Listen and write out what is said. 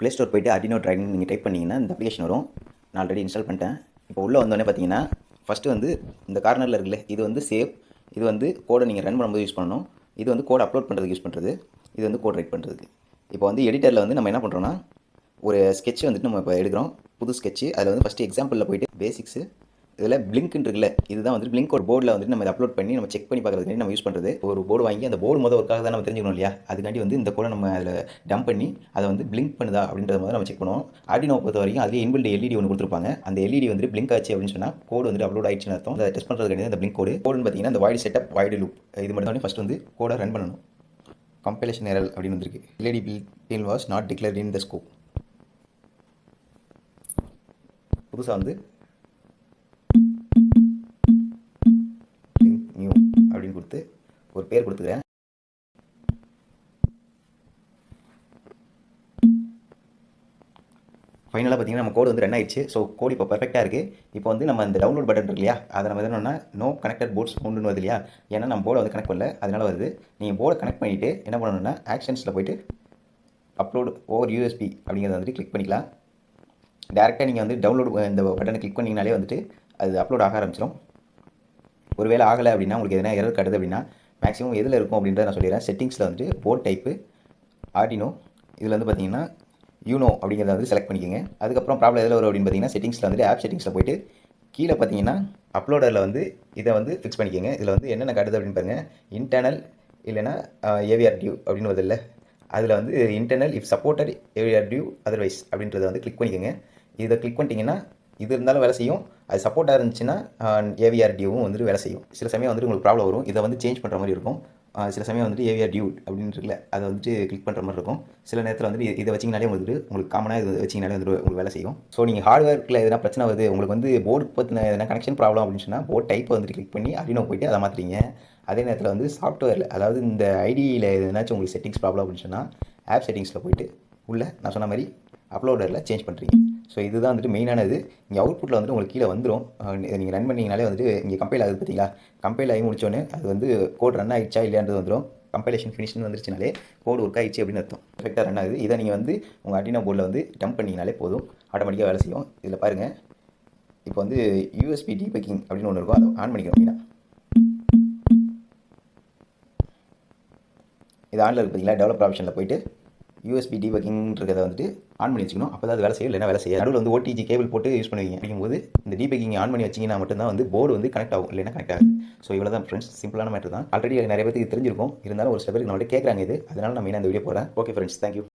Play store போயிட்டு அடினோ training நீங்கள் type பண்ணிங்கன்னா இந்த அப்ளிகேஷன் வரும். நான் ஆல்ரெடி இன்ஸ்டால் பண்ணிட்டேன். இப்போ உள்ளே வந்தோடனே பார்த்தீங்கன்னா ஃபஸ்ட்டு வந்து இந்த கார்னரில் இருக்குல்ல இது வந்து சேவ் இது வந்து கோடை நீங்கள் ரன் பண்ணும்போது யூஸ் பண்ணணும். இது வந்து கோட் அப்லோட் பண்ணுறதுக்கு யூஸ் பண்ணுறது இது வந்து கோட் ரைட் பண்ணுறதுக்கு இப்போ வந்து எடிட்டரில் வந்து நம்ம என்ன பண்ணுறோன்னா ஒரு ஸ்கெட்ச் வந்துட்டு நம்ம இப்போ எடுக்கிறோம். புது ஸ்கெட்ச் அதில் வந்து ஃபஸ்ட்டு எக்ஸாம்பிளில் போயிட்டு பேசிக்ஸு இதில் பிளிங்க்னு இருக்குல்ல இதுதான் வந்து பிளிங்க் ஒரு போர்டில் வந்துட்டு நம்ம இதை அப்லோட் பண்ணி நம்ம செக் பண்ணி பார்க்குறதுக்கு நம்ம யூஸ் பண்ணுறது ஒரு போர்டு வாங்கி அந்த போர்டு முதல் ஒர்க்காக தான் நம்ம தெரிஞ்சுக்கணும் இல்லையா? அதுக்காண்டி வந்து இந்த கோடை நம்ம அதில் டம்ப் பண்ணி அதை வந்து பிளிங்க் பண்ணுதா அப்படின்றத மாதிரி நம்ம செக் பண்ணுவோம். ஆர்டினோ பொறுத்த வரைக்கும் அதுலேயே இன்பில்ட் எல்இடி ஒன்று கொடுத்துருப்பாங்க. அந்த எல்இடி வந்து பிளிங்க் ஆச்சு அப்படின்னு சொன்னால் கோடு வந்து அப்லோட் ஆயிடுச்சுன்னு அர்த்தம். அதை டெஸ்ட் பண்ணுறது அந்த பிளிங்க் கோடு கோடுன்னு பார்த்தீங்கன்னா அந்த வாய்டு செட்டப் வாய்டு லூப் இது மட்டும் தான் ஃபஸ்ட் வந்து கோடை ரன் பண்ணணும். கம்பைலேஷன் எரல் அப்படின்னு வந்திருக்கு. LED built was not declared in the scope புதுசாக வந்து ஒரு பேர் கொடுத்துக்கிறேன். ஃபைனலாக பார்த்தீங்கன்னா நம்ம கோடு வந்து ரன் ஆயிடுச்சு. ஸோ கோடு இப்போ பர்ஃபெக்டாக இருக்குது இப்போ வந்து நம்ம இந்த டவுன்லோட் பட்டன் இருக்கு இல்லையா? அதை நம்ம என்னன்னா நோ கனெக்டட் போர்ட்ஸ் ஃபோன்னு வருது இல்லையா? ஏன்னா நம்ம போர்டை வந்து கனெக்ட் பண்ணல. அதனால் வருது. நீங்கள் போர்டை கனெக்ட் பண்ணிவிட்டு என்ன பண்ணணும்னா ஆக்ஷன்ஸில் போயிட்டு அப்லோட் ஓவர் யூஎஸ்பி அப்படிங்கிறத வந்துட்டு கிளிக் பண்ணிக்கலாம். டேரெக்டாக நீங்கள் வந்து டவுன்லோடு இந்த பட்டனை கிளிக் பண்ணிங்கனாலே வந்துட்டு அது அப்லோட் ஆக ஆரம்பிச்சிடும் ஒருவேளை ஆகலை அப்படின்னா உங்களுக்கு எதனா எரர் காட்டுது அப்படின்னா மேக்ஸிமம் எதில் இருக்கும் அப்படின்றத நான் சொல்லிடுறேன். செட்டிங்ஸில் வந்துட்டு போர்ட் டைப்பு ஆர்டினோ இதில் வந்து பார்த்தீங்கன்னா யூனோ அப்படிங்கிறத வந்து செலக்ட் பண்ணிக்கோங்க. அதுக்கப்புறம் ப்ராப்ளம் எதில் வரும் அப்படின்னு பார்த்தீங்கன்னா செட்டிங்ஸில் வந்துட்டு ஆப் செட்டிங்ஸில் போயிட்டு கீழே பார்த்தீங்கன்னா அப்லோடரில் வந்து இதை வந்து ஃபிக்ஸ் பண்ணிக்கோங்க. இதில் வந்து என்னென்ன காட்டுது அப்படின்னு பாருங்கள் இன்டர்னல் இல்லைன்னா ஏவிஆர் டியூ அப்படின்னு வருது இல்லை. அதில் வந்து internal if supported AVR due otherwise அப்படின்றத வந்து கிளிக் பண்ணிக்கோங்க. இதை கிளிக் பண்ணிட்டீங்கன்னா இது இருந்தாலும் வேலை செய்யும். அது சப்போர்ட்டாக இருந்துச்சுன்னா ஏவிஆர் டியூவும் வந்துட்டு வேலை செய்யும். சில சமயம் வந்துட்டு உங்களுக்கு ப்ராப்ளம் வரும். இதை வந்து சேஞ்ச் பண்ணுற மாதிரி இருக்கும். சில சமயம் வந்துட்டு ஏவிஆர் டியூ அப்படின்னு இருக்குல்ல அதை வந்துட்டு கிளிக் பண்ணுற மாதிரி இருக்கும். சில நேரத்தில் வந்துட்டு இதை வச்சிங்கனாலே வந்துட்டு உங்களுக்கு காமனாக இது வச்சிங்கனாலே வந்துட்டு உங்களுக்கு வேலை செய்யும். ஸோ நீங்கள் ஹார்ட்வேர்க்கில் எதனா பிரச்சனை வருது உங்களுக்கு வந்து போர்டு பற்றின எதனா கனெக்ஷன் ப்ராப்ளம் அப்படின்னு சொன்னால் போர்ட் டைப்பை வந்துட்டு கிளிக் பண்ணி அரினோ போயிட்டு அதை மாற்றுறீங்க அதே நேரத்தில் வந்து சாஃப்ட்வேரில் அதாவது இந்த ஐடியில் எதனாச்சும் உங்களுக்கு செட்டிங்ஸ் ப்ராப்ளம் அப்படின்னு சொன்னால் ஆப் செட்டிங்ஸில் போயிட்டு உள்ளே நான் சொன்ன மாதிரி அப்லோடரில் சேஞ்ச் பண்ணுறீங்க ஸோ இதுதான் வந்துட்டு மெயினானது இங்கே அவுட்புட்டில் வந்துட்டு உங்களுக்கு கீழே வந்துடும் நீங்கள் ரன் பண்ணிங்கனாலே வந்துட்டு இங்கே கம்பைல் ஆகுது பார்த்தீங்களா? கம்பைல் ஆகி முடிச்சோன்னே அது வந்து கோட் ரன் ஆகிடுச்சா இல்லையான்றது வந்துடும் கம்பைலேஷன் ஃபினிஷ்னு வந்துருச்சுனாலே கோடு ஒர்க் ஆயிடுச்சு அப்படின்னு அர்த்தம். கரெக்டாக ரன் ஆகுது. இதை நீங்கள் வந்து உங்கள் அட்டினா போர்டில் வந்து டம்ப் பண்ணிங்கனாலே போதும். ஆட்டோமேட்டிக்காக வேலை செய்யும். இதில் பாருங்கள் இப்போ வந்து யூஎஸ்பி டிபேக்கிங் அப்படின்னு ஒன்று இருக்கும். அதை ஆன் பண்ணிக்கணும் அப்படின்னா. இது ஆனில் இருக்கு பார்த்தீங்களா? டெவலப்பர் ஆப்ஷனில் போயிட்டு யூஎஸ்பி டிபக்கிங்ன்றதை வந்துட்டு ஆன் பண்ணி வச்சுக்கணும். அப்போ தான் அது வேலை செய்யும் இல்லைன்னா வேலை செய்யாது. நடுவில் வந்து ஓடிஜி கேபிள் போட்டு யூஸ் பண்ணுவீங்க. அப்படிங்கும்போது இந்த டிபேக்கிங் ஆன் பண்ணி வச்சிங்கன்னா மட்டும்தான் வந்து போர்டு வந்து கனெக்ட் ஆகும் இல்லைனா கனெக்ட் ஆகும் ஸோ இவ்வளோ தான் ஃப்ரெண்ட்ஸ் சிம்பிளான மேட்டர் தான். ஆல்ரெடி நிறைய பேருக்கு தெரிஞ்சிருக்கும். இருந்தாலும் ஒரு சில பேருக்கு நம்மள்ட்ட கேட்குறாங்க இது. அதனால நான் மெயினாக இந்த வீடியோ போகிறேன் ஓகே ஃப்ரெண்ட்ஸ் தேங்க்யூ